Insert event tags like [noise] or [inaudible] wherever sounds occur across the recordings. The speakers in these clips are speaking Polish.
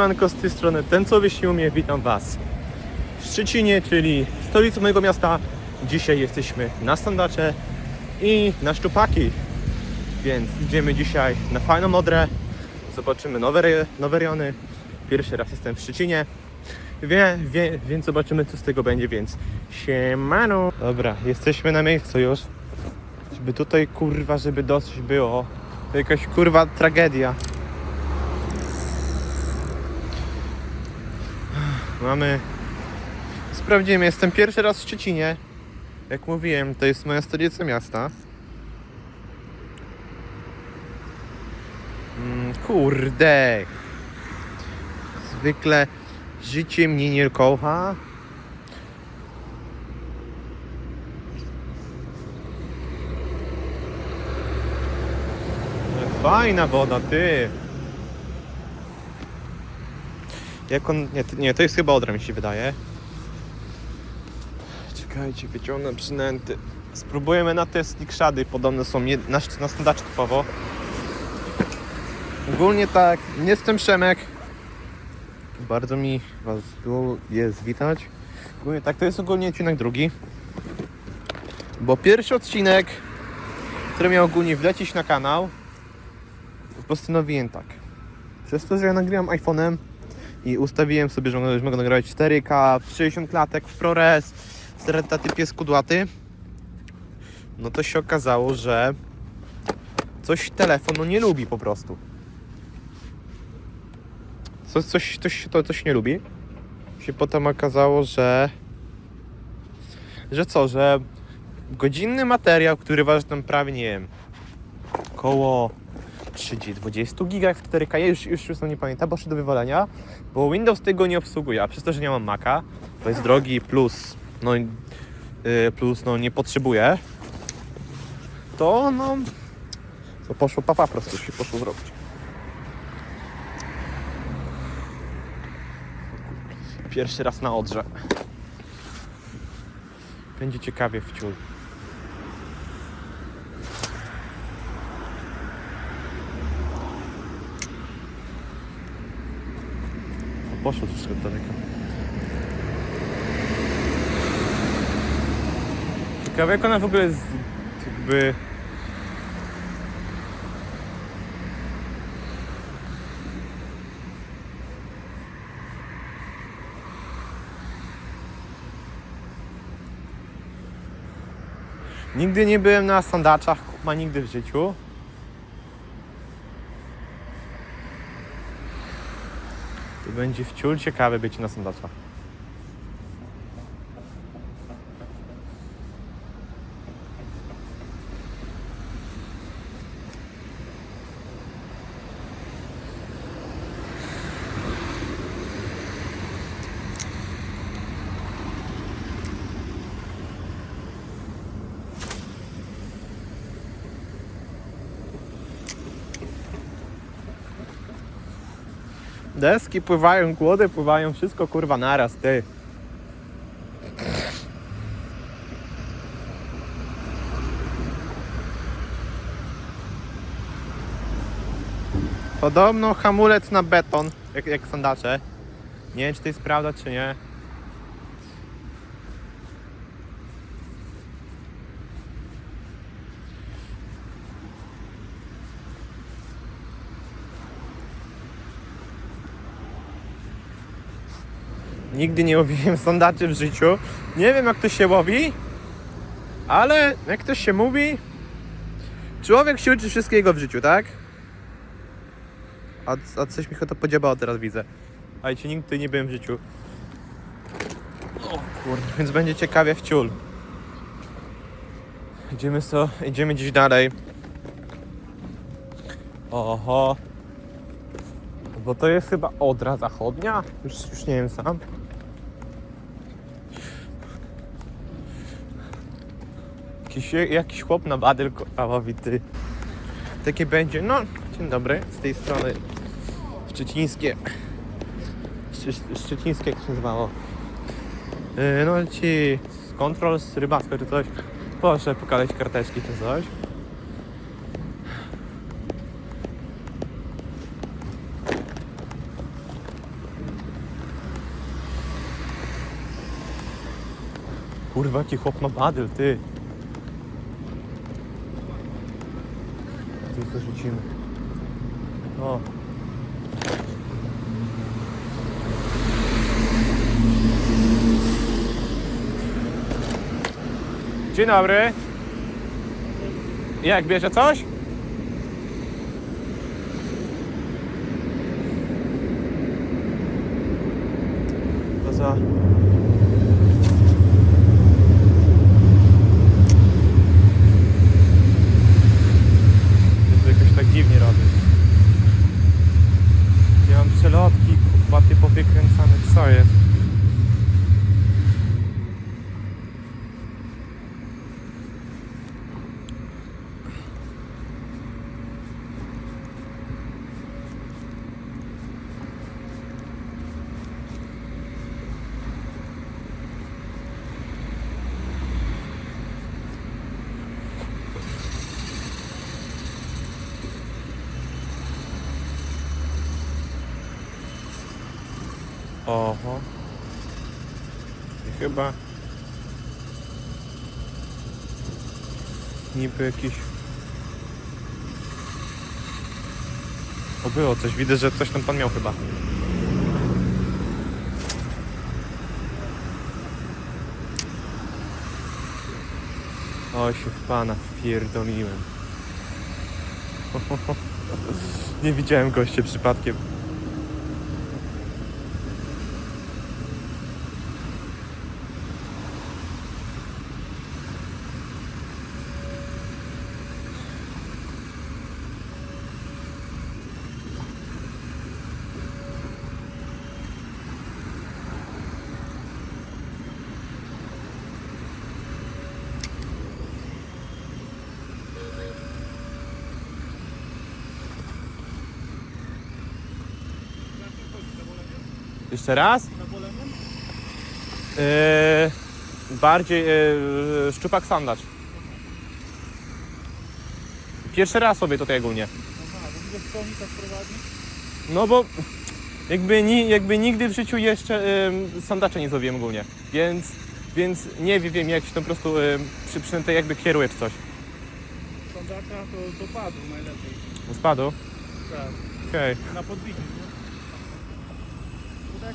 Siemanko, z tej strony ten co umie, witam Was w Szczecinie, czyli stolicy mojego miasta. Dzisiaj jesteśmy na standardzie i na szczupaki, więc idziemy dzisiaj na fajną modrę. Zobaczymy nowe, nowe rejony. Pierwszy raz jestem w Szczecinie, wie, wie, więc zobaczymy co z tego będzie, więc siemano. Dobra, jesteśmy na miejscu już. Żeby tutaj kurwa, żeby dosyć było. To jakaś kurwa tragedia. Mamy. Sprawdzimy, jestem pierwszy raz w Szczecinie. Jak mówiłem, to jest moja stolica miasta. Mm, kurde. Zwykle życie mnie nie kocha. Fajna woda, ty. Jak on. Nie, to- nie, to jest chyba Odra, mi się wydaje. Czekajcie, wyciągnę przynęty. Spróbujemy na te slickshady, podobne są nie, na, na standardzie typowo. Ogólnie tak, jestem Przemek. Bardzo mi Was tu jest witać. Ogólnie tak, to jest ogólnie odcinek drugi. Bo pierwszy odcinek, który miał ogólnie wlecieć na kanał, postanowiłem tak. Przez to, że ja nagrywam iPhone'em, i ustawiłem sobie, że mogę, że mogę nagrywać 4K, 60 klatek w ProRes, stereotyp jest kudłaty, no to się okazało, że coś telefon no nie lubi po prostu. Coś, coś, coś, to coś nie lubi. Się potem okazało, że że co, że godzinny materiał, który waży tam prawie, nie wiem, około 30, 20 giga w 4K, ja już, już, już nie pamiętam, bo do wywalenia, bo Windows tego nie obsługuje, a przez to, że nie mam Maca, to jest drogi plus, no, yy, plus no nie potrzebuję, to no, to poszło papa po prostu się poszło zrobić. Pierwszy raz na Odrze. Będzie ciekawie w. Poszło troszkę daleko. Ciekawe jak ona w ogóle jest jakby... Nigdy nie byłem na sandaczach, ma nigdy w życiu. To będzie wciul ciekawe być na sandaczach. Deski pływają, kłody pływają, wszystko kurwa naraz, ty. Podobno hamulec na beton, jak, jak sandacze. Nie wiem, czy to jest prawda, czy nie. Nigdy nie łowiłem sandaczy w życiu. Nie wiem jak to się łowi, ale jak to się mówi, człowiek się uczy wszystkiego w życiu, tak? A, a coś mi to podziebało teraz widzę. Ale ci nigdy nie byłem w życiu. O kurde, więc będzie ciekawie w ciul. Idziemy so, idziemy gdzieś dalej. Oho. Bo to jest chyba Odra Zachodnia? Już, już nie wiem sam. Jakiś, jakiś chłop na badel Pawłowi. Takie będzie, no, dzień dobry, z tej strony szczecińskie, szczecińskie jak się nazywało. Y, no ci kontrol, z rybacką czy coś, proszę pokazać karteczki czy coś. Kurwa, jaki chłop ma badyl, ty. Rzucimy. O. Dzień dobry. Jak, bierze coś? To za... To jakoś tak dziwnie robię. Ja mam przelotki, kupaty powykręcane, co jest? Oho. I chyba... Niby jakiś... O, było coś. Widzę, że coś tam pan miał chyba. O, się w pana wpierdoliłem. [laughs] Nie widziałem goście przypadkiem. Jeszcze raz? Yy, bardziej yy, szczupak sandacz. Pierwszy raz sobie tutaj ogólnie. Tak. No bo jakby, ni, jakby nigdy w życiu jeszcze yy, sandacza nie zrobiłem ogólnie. Więc, więc nie wiem jak się tam po prostu yy, przy, przy tej jakby kieruje czy coś. Sandacza to, to padł najlepiej. Spadł? Tak, Okej. na podbicie. Tak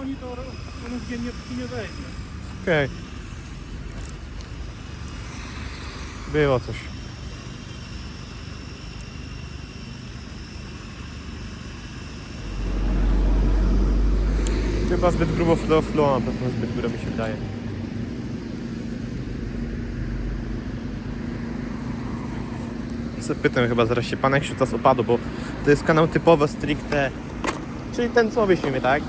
oni to, to nigdzie nie, nie weźmie. Okej. Było coś. Chyba zbyt grubo flow, flow pewno zbyt góra mi się wydaje. Zapytam chyba zaraz się pana Krzysztofa z opadu, bo to jest kanał typowo stricte, czyli ten co wyśmiemy, tak?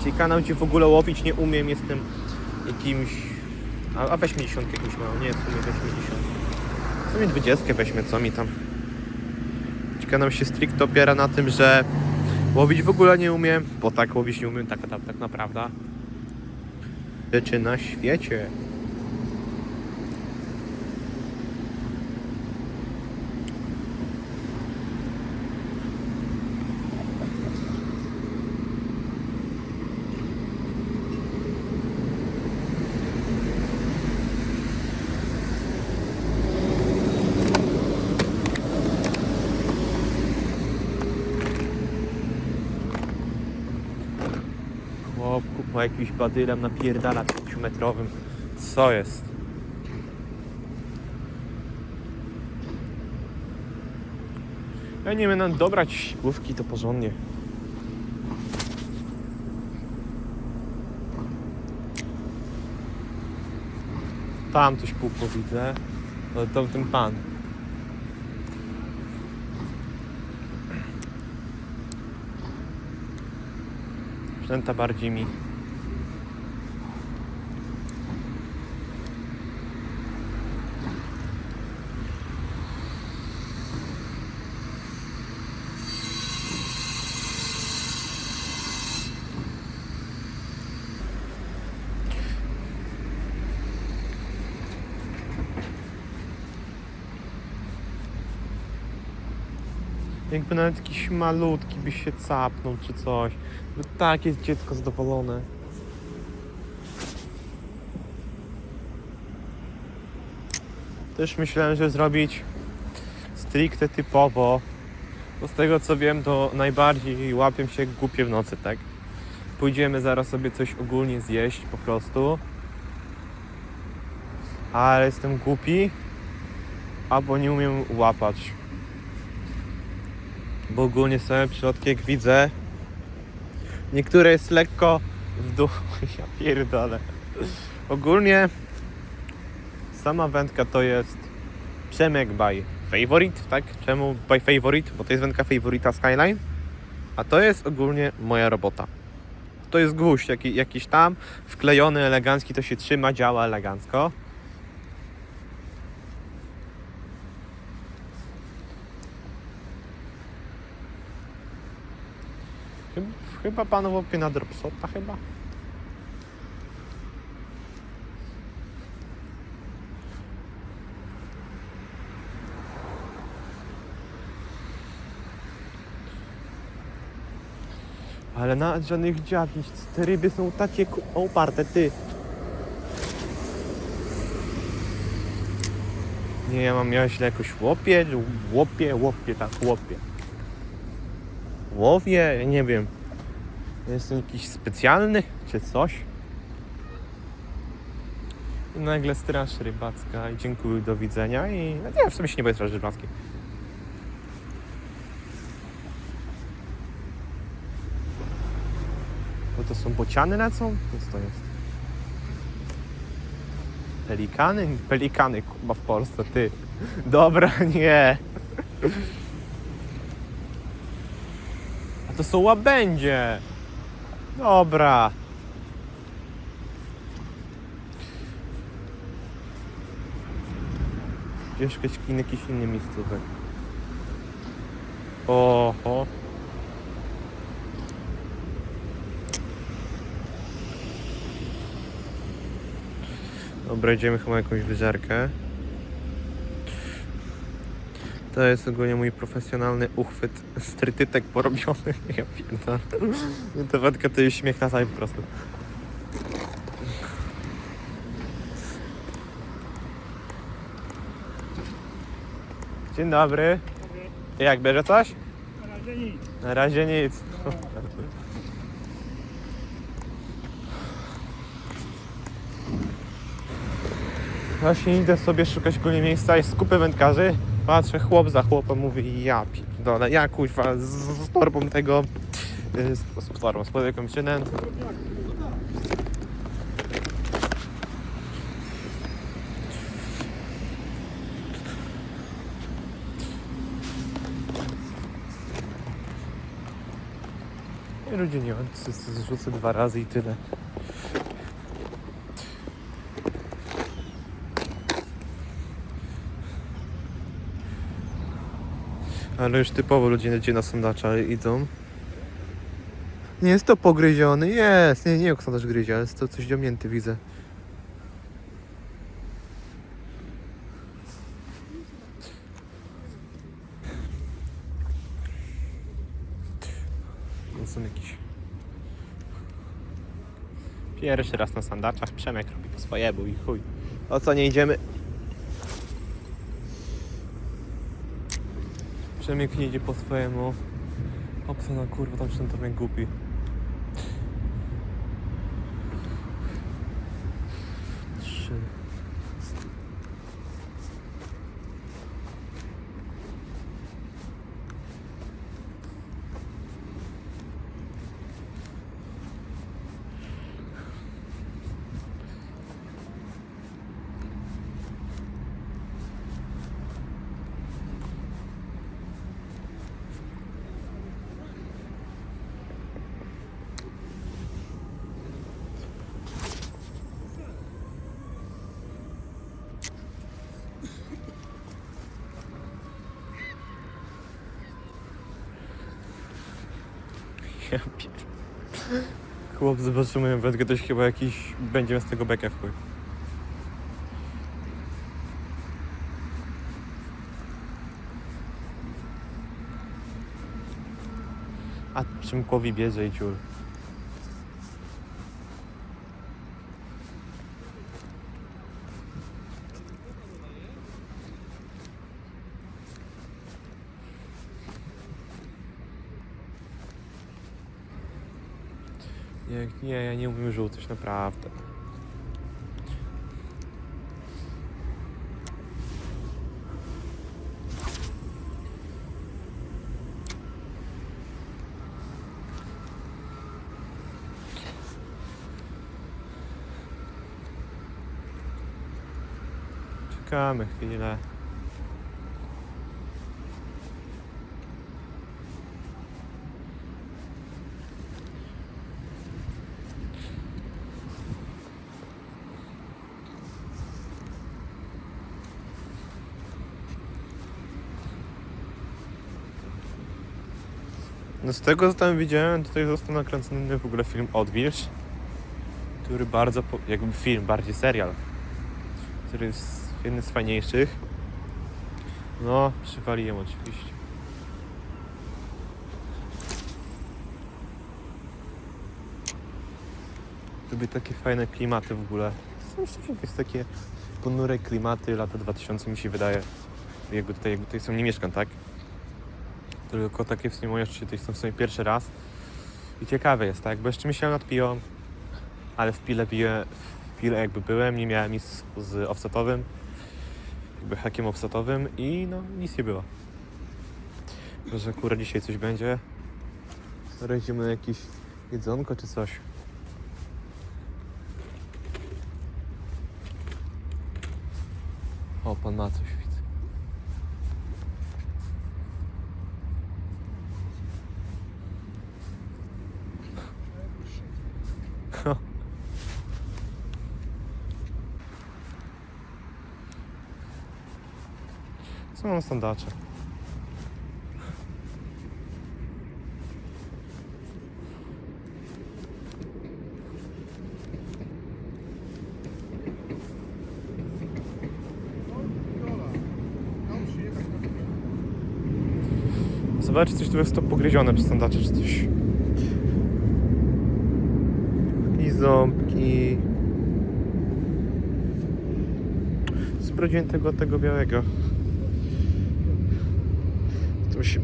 Czyli kanał gdzie w ogóle łowić nie umiem, jestem jakimś... A, a weźmy dziesiątkę nie, w sumie weźmy dziesiątkę. W sumie dwudziestkę weźmy, co mi tam. Ci Kanał się stricte opiera na tym, że łowić w ogóle nie umiem, bo tak łowić nie umiem, tak, tak, tak naprawdę. Rzeczy na świecie. Jakimś badylem napierdala 5-metrowym. Co jest? Ja nie wiem, dobrać główki to porządnie. Tam coś pupło widzę. No to ten pan. Przynęta bardziej mi. Jakby nawet jakiś malutki by się capnął czy coś. No tak jest dziecko zadowolone. Też myślałem, że zrobić stricte typowo. Bo z tego co wiem, to najbardziej łapią się głupie w nocy, tak? Pójdziemy zaraz sobie coś ogólnie zjeść po prostu. Ale jestem głupi. Albo nie umiem łapać. Bo ogólnie sobie przypadki jak widzę. Niektóre jest lekko w dół. [laughs] Ja pierdolę. Ogólnie sama wędka to jest Przemek by Favorite, tak? Czemu by Favorite? Bo to jest wędka Favorita Skyline. A to jest ogólnie moja robota. To jest gwóźdź jaki, jakiś tam, wklejony, elegancki, to się trzyma, działa elegancko. Chyba, pan łapie na dropshota chyba. Ale na żadnych dziadnic, te ryby są takie oparte, ty. Nie, ja mam ja źle jakoś łopie, łopie, łopie, tak, łopie. Łowię, ja nie wiem. Jestem jakiś specjalny, czy coś. I nagle straż rybacka i dziękuję, do widzenia i... no Nie, w sumie się nie boję straży rybackiej. Bo to są bociany lecą? Co to jest? Pelikany? Pelikany chyba w Polsce, ty. [laughs] Dobra, nie. A to są łabędzie. Dobra. Gdzieś jakiś in jakiś inny miejscówek. Oho. Dobra, idziemy chyba jakąś wyżerkę. To jest ogólnie mój profesjonalny uchwyt strytytek porobiony. [laughs] Ja pierdolę. Ta wędka to jest śmiech na sali po prostu. Dzień dobry. Jak, bierze coś? Na razie nic. Na razie nic. Właśnie idę sobie szukać ogólnie miejsca, jest skupy wędkarzy. Patrzę, chłop za chłopem mówi, ja pierdolę, ja kuźwa z, z torbą tego, y, z, z torbą, z podwójną czynę. I ludzie nie zrzucę dwa razy i tyle. Ale już typowo ludzie gdzie na sondacza idą. Nie jest to pogryziony, jest. Nie, nie jak sandacz gryzie, ale jest to coś dziomnięty widzę. To są jakieś... Pierwszy raz na sandaczach Przemek robi po swojemu i chuj. O co nie idziemy? Przemek nie idzie po swojemu. Opsa na kurwa, tam się tam głupi. Ja pier... Chłop zobaczył moją wędkę, się chyba jakiś... Będzie z tego bekę w. A Przymkowi bierze i. Jak, nie, ja nie umiem rzucać, naprawdę. Czekamy chwilę. No z tego co tam widziałem, tutaj został nakręcony w ogóle film Odwilż, który bardzo, po- jakby film, bardziej serial, który jest jednym z fajniejszych. No, przywaliłem oczywiście. Lubię takie fajne klimaty w ogóle. Są jakieś takie ponure klimaty, lata 2000 mi się wydaje. Jakby tutaj, jakby tutaj są nie mieszkam, tak? Tylko takie w sumie odczucie to są w sumie pierwszy raz. I ciekawe jest, tak? Bo jeszcze myślałem nad piłą, ale w pile piję, w pile jakby byłem, nie miałem nic z, offsetowym, jakby hakiem offsetowym i no nic nie było. Może akurat dzisiaj coś będzie. Na jakieś jedzonko czy coś. O, pan ma coś widzę. Co mam sandacze? Zobaczcie, coś tu jest to pogryzione przez sandacze czy coś. I ząbki. Sprawdziłem tego, tego białego. To się...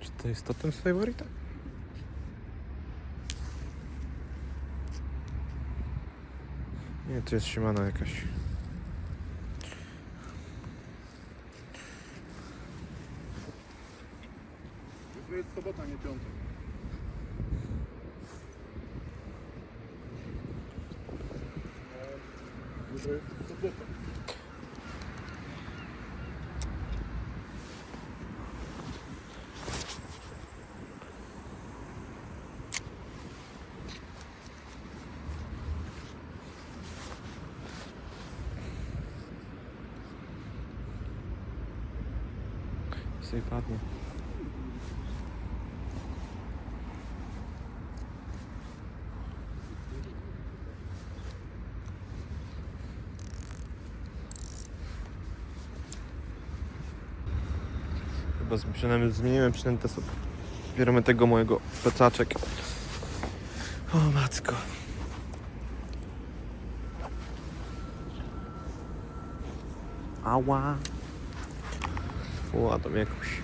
Czy to jest totem z favorita? Nie, to jest siemana jakaś. Jutro jest sobota, nie piątek. Jutro jest. Z- przynajmniej zmieniłem przynętę sobie. Bierzemy tego mojego plecaczek. O matko. Ała. Ładam jakoś.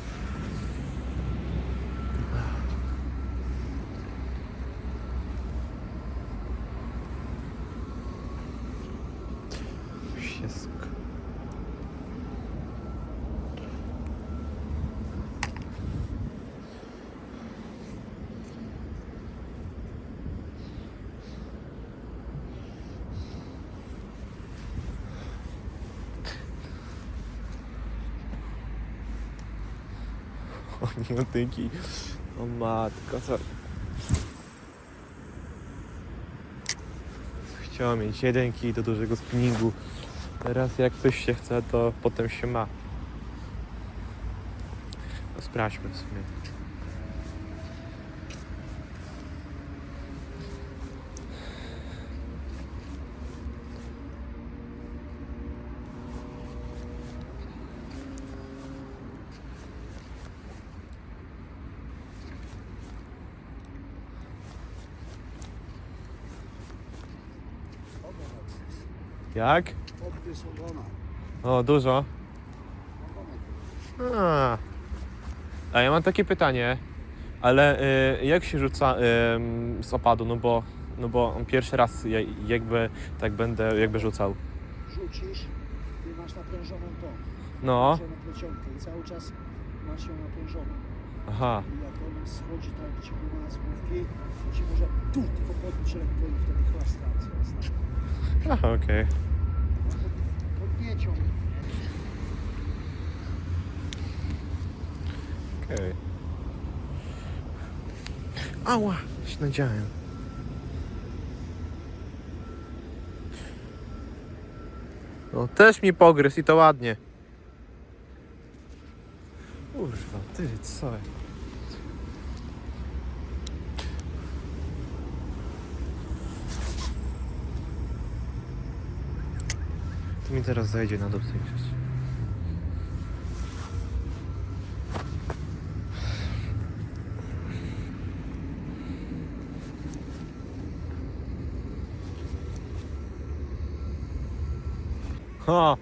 O nie, tyki. O matko, co? Chciałem mieć jeden kij do dużego spinningu. Teraz jak ktoś się chce, to potem się ma. No sprawdźmy w sumie. Jak? O, dużo. A, A ja mam takie pytanie, ale y, jak się rzuca y, z opadu, no bo, no bo pierwszy raz ja- jakby tak będę jakby rzucał. Rzucisz, ty masz naprężoną tą. No, Masz ją na plecionkę i cały czas masz ją naprzężoną. aha, I jak on schodzi tak ci guma z główki, to ci może tu tylko i wtedy chlasta. aha, okej. Podniecią. Okej. Ała, się nadziałem. No też mi pogryzł i to ładnie. Kurwa, ty co? Mi teraz zajdzie na dupce gdzieś. Ha!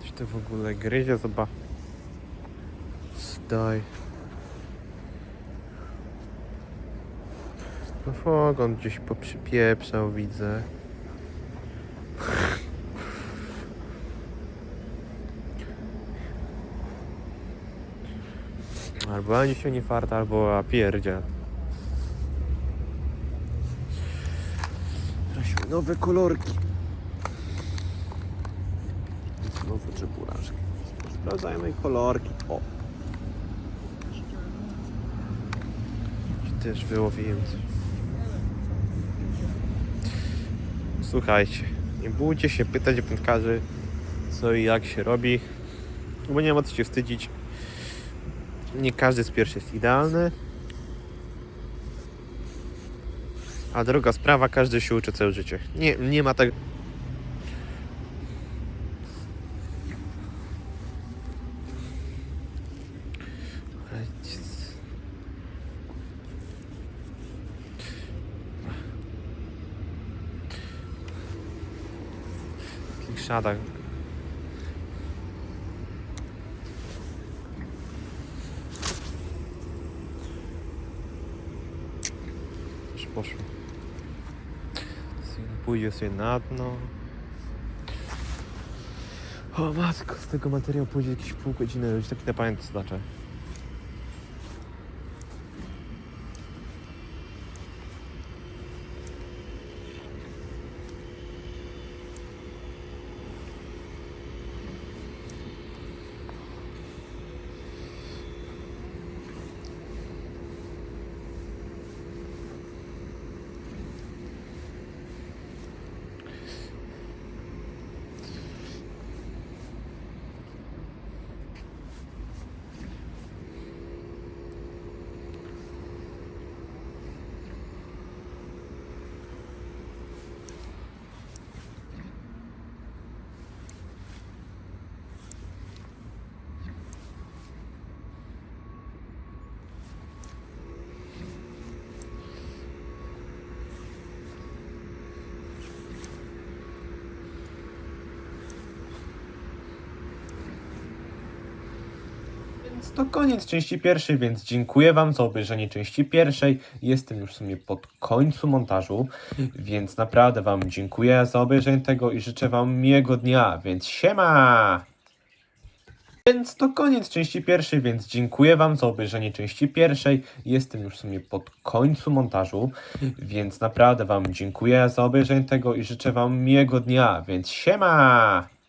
Coś to w ogóle gryzie, zobacz. Staj. No fog, on gdzieś poprzypieprzał, widzę. Albo ani się nie farta, albo a pierdzia. Nowe kolorki. Znowu czepuraczki. Sprawdzajmy kolorki. O! Też wyłowiłem coś. Słuchajcie, nie bójcie się pytać wędkarzy, co i jak się robi, bo nie ma co się wstydzić. Nie każdy z pierwszy jest idealny. A druga sprawa, każdy się uczy całe życie. Nie, nie ma tak. Klikszada. Już poszło. Pójdzie sobie na dno. O matko, z tego materiału pójdzie jakieś pół godziny, już tak nie pamiętam co znaczy. To koniec części pierwszej, więc dziękuję Wam za obejrzenie części pierwszej. Jestem już w sumie pod końcu montażu, więc naprawdę Wam dziękuję za obejrzenie tego i życzę Wam miłego dnia, więc siema! Więc to koniec części pierwszej, więc dziękuję Wam za obejrzenie części pierwszej. Jestem już w sumie pod końcu montażu, więc naprawdę Wam dziękuję za obejrzenie tego i życzę Wam miłego dnia, więc siema!